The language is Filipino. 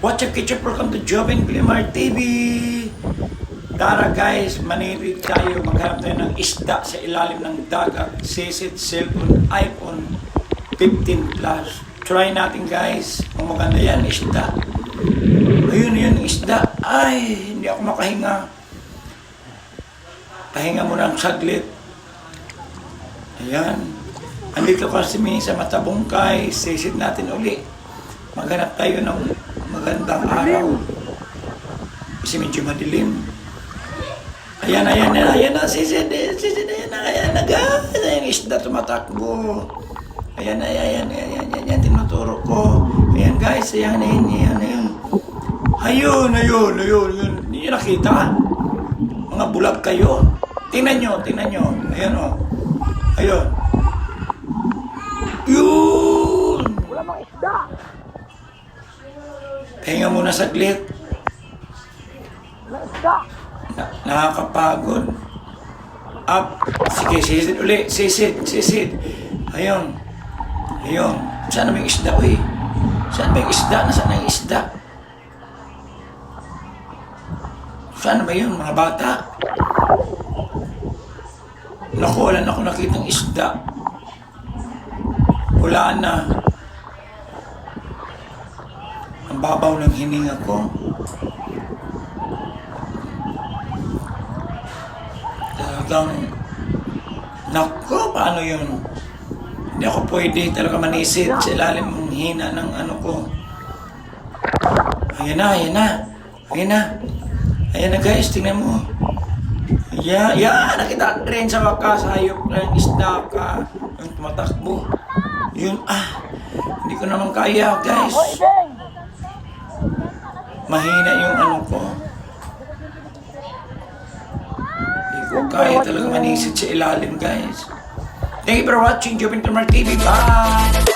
What's up, Kitchen? Welcome to Jobin Glimar TV. Tara guys, manirig tayo. Maghanap tayo ng isda sa ilalim ng dagat. Sisit, cellphone, iPhone 15 Plus. Try natin guys. Kung maganda yan, isda. Ayun, yun, isda. Ay, hindi ako makahinga. Pahinga muna ang saglit. Ayan. Andito kasi sa Matabungkay. Sisit natin uli. Maghanap tayo ng magandang araw. Kasi medyo madilim. Ayan, ayan, ayan, ayan na, sisid, eh, sisid, ayan na, ayan na, guys. Ayan, isda tumatakbo. Ayan, ayan, ayan, ayan, ayan, ayan, tinuturo ko. Ayan, guys, ayan, ayan, ayan, ayan. Ayun, ayun, ayun, ayun. Hindi nakita? Mga bulag kayo. Tingnan nyo, tingnan nyo. Ayan, o. Ayun. Yun! Pahinga muna saglit. Na nakakapagod. Up. Sige, sisid uli. Sisid, sisid. Ayun. Ayun. Saan na may isda, uy? Saan yung isda? Nasaan na yung isda? Saan ba yun, mga bata? Naku, wala na ako nakitang isda. Wala na. Ang babaw ng hininga ko. Talagang, nako, paano yun? Hindi ako pwede talaga manisid sa ilalim ng hina ng ano ko. Ayan na, ayan na. Ayan na. Ayan na guys, tingnan mo. Yeah, yeah, nakita rin sa wakas, hayop ng isda ka. Yung tumatakbo. Yun, ah, hindi ko naman kaya guys. Mahina yung ano ko. Hindi ko kaya talaga manisid sa ilalim, guys. Thank you for watching Jupiter Mark TV. Bye!